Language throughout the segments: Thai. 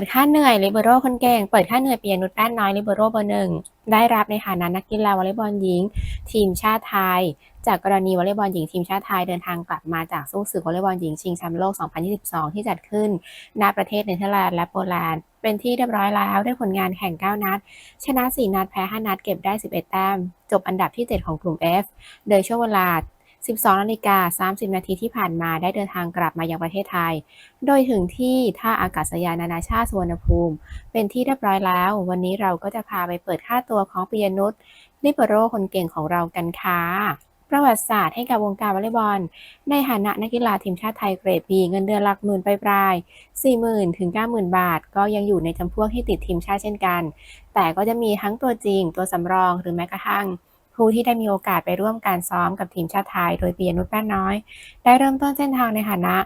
ดค่าเหนื่อยลิเบโรคนเก่ง เปิดค่าเหนื่อยเปียนุชแป้นน้อยลิเบโรเบอร์หนึ่งได้รับในฐานะนักกีฬาวอลเลย์บอลหญิง ทีมชาติไทย จากกรณีวอลเลย์บอลหญิงทีมชาติไทยเดินทางกลับมาจากสู้ศึกวอลเลย์บอลหญิงชิงแชมป์โลก 2022 ที่จัดขึ้นณประเทศเนเธอร์แลนด์และโปแลนด์เป็นที่เรียบร้อยแล้วด้วยผลงานแข่ง 9 นัด ชนะ 4 นัดแพ้ 5 นัดเก็บได้ 11 แต้ม จบอันดับที่ 7 ของกลุ่ม F โดยช่วงเวลา 12นาฬิกา30 นาทีที่ผ่านมาได้เดินทางกลับมายังประเทศไทย โดยถึงที่ท่าอากาศยานนานาชาติสุวรรณภูมิ เป็นที่เรียบร้อยแล้ว วันนี้เราก็จะพาไปเปิดค่าตัวของปิยนุชลิเบโรคนเก่งของเรากันค่ะประวัติศาสตร์ให้กับวงการวอลเลย์บอล ในฐานะนักกีฬาทีมชาติไทยเกรด B เงินเดือนหลักหมื่นปลายๆ40,000 ถึง 90,000 บาท ก็ยังอยู่ในจำพวกที่ติดทีมชาติเช่นกัน แต่ก็จะมีทั้งตัวจริง ตัวสำรอง หรือแม้กระทั่ง ผู้ที่ได้มีโอกาสไปร่วมการซ้อมกับทีมชาติไทย โดยปียนุชแป้นน้อย ได้เริ่มต้นเส้นทางในฐานะ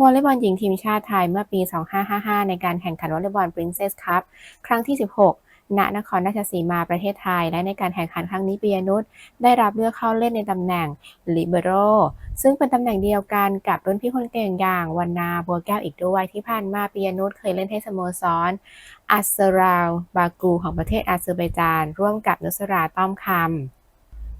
วอลเลย์บอลหญิงทีมชาติไทยเมื่อปี 2555 ในการแข่งขันวอลเลย์บอล Princess Cup ครั้งที่ 16 ณ นครราชสีมาประเทศไทย และในการแข่งขันครั้งนี้ปียนุชได้รับเลือกเข้าเล่นในตำแหน่ง Libero ซึ่งเป็นตำแหน่งเดียวกันกับรุ่นพี่คนเก่งอย่างวันนาบัวแก้วอีกด้วยที่ผ่านมาปียนุชเคยเล่นให้สโมสรอัสเซราวบากูของประเทศอาเซอร์ไบจานร่วมกับนุสราต้อมคำ